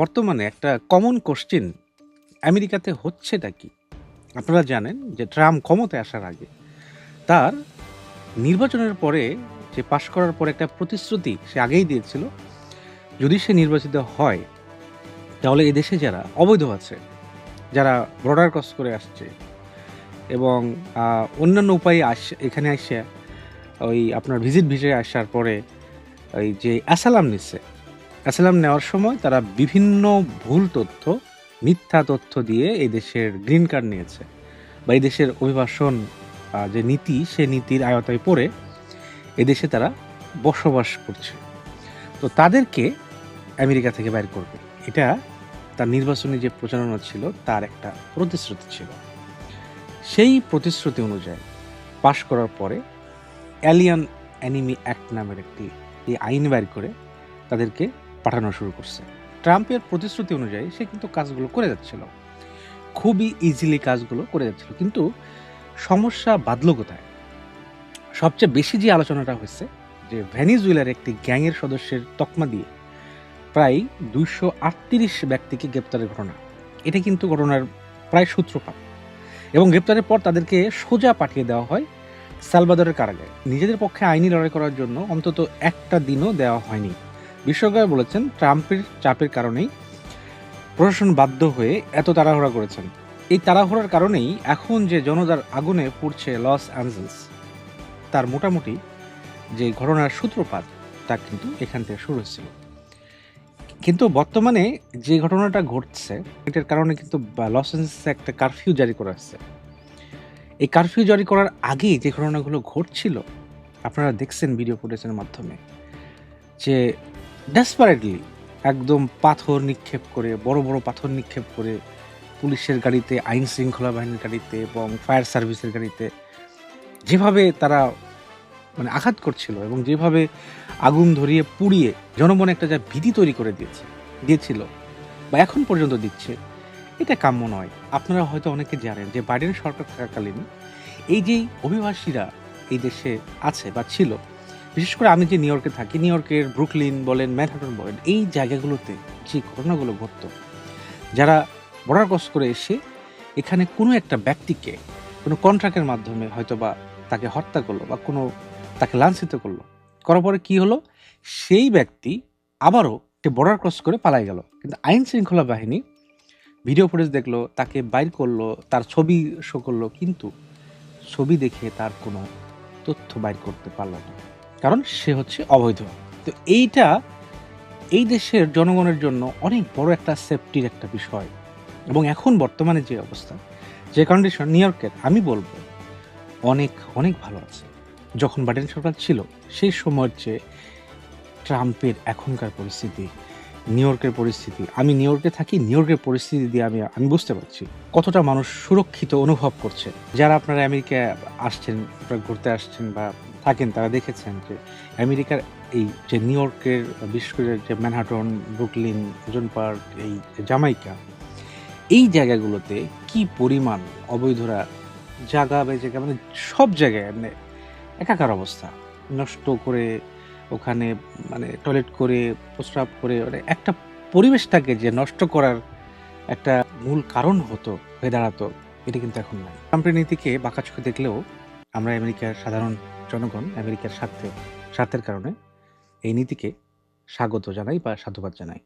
বর্তমানে একটা common question আমেরিকাতে হচ্ছেটা কি? আপনারা জানেন যে ট্রাম্প ক্ষমতায় আসার আগে তার নির্বাচনের পরে, যে পাশ করার পরে একটা প্রতিশ্রুতি সে আগেই দিয়েছিল। যদি সে নির্বাচিত হয়, তাহলে এই দেশে যারা অবৈধ আছে, যারা বর্ডার ক্রস করে আসছে এবং অন্যান্য উপায়ে আস, এখানে আসে, ওই আপনার ভিজিট ভিসে আসার পরে, ওই যে অ্যাসালাম নিচ্ছে অ্যাসালাম নেওয়ার সময় তারা বিভিন্ন ভুল তথ্য, মিথ্যা তথ্য দিয়ে এই দেশের গ্রিন কার্ড নিয়েছে। বা এই দেশের অভিবাসন যে নীতি, সে নীতির আয়তায় পড়ে এদেশে তারা বসবাস করছে। তো তাদেরকে আমেরিকা থেকে বাইর করবে। এটা তার নির্বাচনী যে প্রচারণা ছিল, তার একটা প্রতিশ্রুতি ছিল। সেই প্রতিশ্রুতি অনুযায়ী পাশ করার পরে অ্যালিয়ান অ্যানিমি অ্যাক্ট নামের একটি এই আইন বাইর করে তাদেরকে পাঠানো শুরু করছে। ট্রাম্পের প্রতিশ্রুতি অনুযায়ী সে কিন্তু কাজগুলো করে যাচ্ছিল। খুবই ইজিলি কাজগুলো করে যাচ্ছিল। কিন্তু সমস্যা বাদলো কোথায়? সবচেয়ে বেশি যে আলোচনাটা হয়েছে, যে ভেনিজুয়েলার একটি গ্যাংয়ের সদস্যের তকমা দিয়ে প্রায় দুইশো আটত্রিশ ব্যক্তিকে গ্রেপ্তারের ঘটনা। এটা কিন্তু ঘটনার প্রায় সূত্রপাত। এবং গ্রেপ্তারের পর তাদেরকে সোজা পাঠিয়ে দেওয়া হয় সালভাদরের কারাগারে। নিজেদের পক্ষে আইনি লড়াই করার জন্য অন্তত একটা দিনও দেওয়া হয়নি। বিশ্বকার বলেছেন, ট্রাম্পের চাপের কারণেই প্রশাসন বাধ্য হয়ে এত তাড়াহুড়া করেছেন। এই তাড়াহুড়ার কারণেই এখন যে জনতার আগুনে পুড়ছে লস অ্যাঞ্জেলস, তার মোটামুটি যে ঘটনার সূত্রপাত, তা কিন্তু এখান থেকে শুরু হয়েছিল। কিন্তু বর্তমানে যে ঘটনাটা ঘটছে, এটার কারণে কিন্তু লস অ্যাঞ্জেলসে একটা কারফিউ জারি করা হচ্ছে এই কারফিউ জারি করার আগে যে ঘটনাগুলো ঘটছিল, আপনারা দেখছেন ভিডিও ফুটেজের মাধ্যমে, যে ডেসপারেটলি একদম পাথর নিক্ষেপ করে, বড় বড় পাথর নিক্ষেপ করে পুলিশের গাড়িতে, আইন শৃঙ্খলা বাহিনীর গাড়িতে এবং ফায়ার সার্ভিসের গাড়িতে যেভাবে তারা মানে আঘাত করছিল এবং যেভাবে আগুন ধরিয়ে পুড়িয়ে জনমনে একটা যা ভীতি তৈরি করে দিয়েছে, দিয়েছিল বা এখন পর্যন্ত দিচ্ছে, এটা কাম্য নয়। আপনারা হয়তো অনেকে জানেন যে বাইডেন সরকার থাকাকালীন এই যেই অভিবাসীরা এই দেশে আছে বা ছিল বিশেষ করে আমি যে নিউ ইয়র্কে থাকি, নিউ ইয়র্কের ব্রুকলিন বলেন, ম্যানহাটন বলেন, এই জায়গাগুলোতে যে ঘটনাগুলো ঘটতো, যারা বর্ডার ক্রস করে এসে এখানে কোনো একটা ব্যক্তিকে কোনো কন্ট্রাক্টের মাধ্যমে হয়তো বা তাকে হত্যা করল বা কোনো তাকে লাঞ্ছিত করল, করার পরে কী হলো? সেই ব্যক্তি আবারও বর্ডার ক্রস করে পালাই গেল। কিন্তু আইন শৃঙ্খলা বাহিনী ভিডিও ফুটেজ দেখল, তাকে বাইর করল, তার ছবি শো করল, কিন্তু ছবি দেখে তার কোনো তথ্য বাইর করতে পারল না। কারণ সে হচ্ছে অবৈধ। তো এইটা এই দেশের জনগণের জন্য অনেক বড় একটা সেফটির একটা বিষয়। এবং এখন বর্তমানে যে অবস্থা, যে কন্ডিশন নিউ ইয়র্কের আমি বলব, অনেক অনেক ভালো আছে। যখন বাইডেন সরকার ছিল, সেই সময়ের চেয়ে ট্রাম্পের এখনকার পরিস্থিতি নিউ ইয়র্কের পরিস্থিতি। আমি নিউ ইয়র্কে থাকি নিউ ইয়র্কের পরিস্থিতি দিয়ে আমি আমি বুঝতে পারছি কতটা মানুষ সুরক্ষিত অনুভব করছে। যারা আপনারা আমেরিকা আসছেন ঘুরতে আসছেন বা থাকেন, তারা দেখেছেন যে আমেরিকার এই যে নিউ ইয়র্কের বিশেষ করে যে ম্যানহাটন ব্রুকলিন ওজন পার্ক এই জামাইকা এই জায়গাগুলোতে কি পরিমাণ অবৈধরা জায়গা বা জায়গা মানে সব জায়গায় মানে একাকার অবস্থা। নষ্ট করে ওখানে মানে টয়লেট করে, প্রস্রাব করে মানে একটা পরিবেশটাকে যে নষ্ট করার একটা মূল কারণ হতো, হয়ে দাঁড়াতো, এটা কিন্তু এখন নয় ট্রাম্পের নীতিকে বাঁকা চোখে দেখলেও আমরা আমেরিকার সাধারণ জনগণ, আমেরিকার স্বার্থে, স্বার্থের কারণে এই নীতিকে স্বাগত জানাই বা সাধুবাদ জানাই।